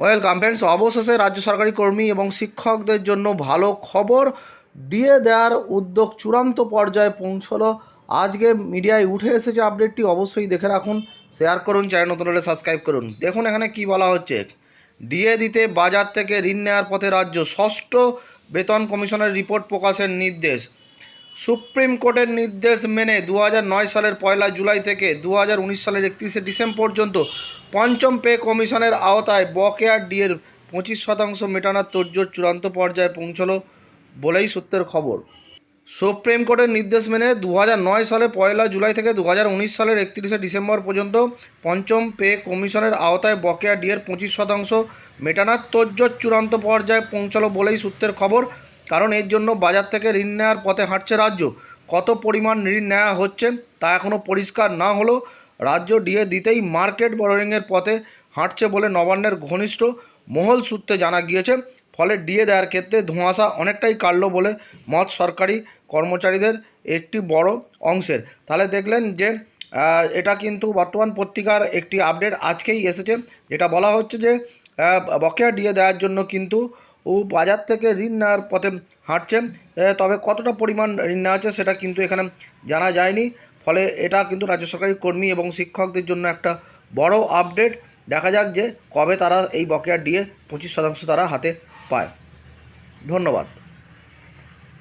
Welcome friends অবশেষে রাজ্য সরকারি কর্মী এবং শিক্ষকদের জন্য ভালো খবর দিয়ে দেওয়ার উদ্যোগ চূড়ান্ত পর্যায়ে পৌঁছলো। আজকে মিডিয়ায় উঠে এসেছে আপডেটটি অবশ্যই দেখে রাখুন শেয়ার করুন চ্যানেল নতুন হলে সাবস্ক্রাইব করুন। দেখুন এখানে কি বলা হচ্ছে। ডিএ দিতে বাজার থেকে ঋণ নেওয়ার পথে রাজ্য ষষ্ঠ বেতন কমিশনের রিপোর্ট প্রকাশের নির্দেশ। সুপ্রিম কোর্টের নির্দেশ মেনে দু সালের পয়লা জুলাই থেকে দু হাজার উনিশ সালের একত্রিশে ডিসেম্বর পর্যন্ত পঞ্চম পে কমিশনের আওতায় বকেয়া ডিএর পঁচিশ শতাংশ মেটানোর তোড়জোড় চূড়ান্ত পর্যায়ে পৌঁছলো বলেই সূত্রের খবর। সুপ্রিম কোর্টের নির্দেশ মেনে দু সালে পয়লা জুলাই থেকে দু হাজার উনিশ সালের একত্রিশে ডিসেম্বর পর্যন্ত পঞ্চম পে কমিশনের আওতায় বকেয়া ডিএর পঁচিশ শতাংশ মেটানোর তোড়জোড় চূড়ান্ত পর্যায়ে পৌঁছালো বলেই সূত্রের খবর। কারণ এর জন্য বাজার থেকে ঋণ নেওয়ার পথে হাঁটছে রাজ্য। কত পরিমাণ ঋণ নেওয়া হচ্ছে তা এখনও পরিষ্কার না হলেও রাজ্য ডিএ দিতেই মার্কেট বরোয়িংয়ের পথে হাঁটছে বলে নবান্নের ঘনিষ্ঠ মহল সূত্রে জানা গিয়েছে। ফলে ডিএ দেওয়ার ক্ষেত্রে ধোঁয়াশা অনেকটাই কাটল বলে মত সরকারি কর্মচারীদের একটি বড় অংশের। তাহলে দেখলেন যে এটা কিন্তু বর্তমান পত্রিকার একটি আপডেট আজকেই এসেছে। যেটা বলা হচ্ছে যে বকেয়া ডিএ দেওয়ার জন্য কিন্তু ও বাজার থেকে ঋণ নেওয়ার পথে হাঁটছে। তবে কতটা পরিমাণ ঋণ নেওয়া আছে সেটা কিন্তু এখানে জানা যায়নি। ফলে এটা কিন্তু রাজ্য সরকারি কর্মী এবং শিক্ষকদের জন্য একটা বড় আপডেট। দেখা যাক যে কবে তারা এই বকেয়ার দিয়ে পঁচিশ শতাংশ তারা হাতে পায়। ধন্যবাদ।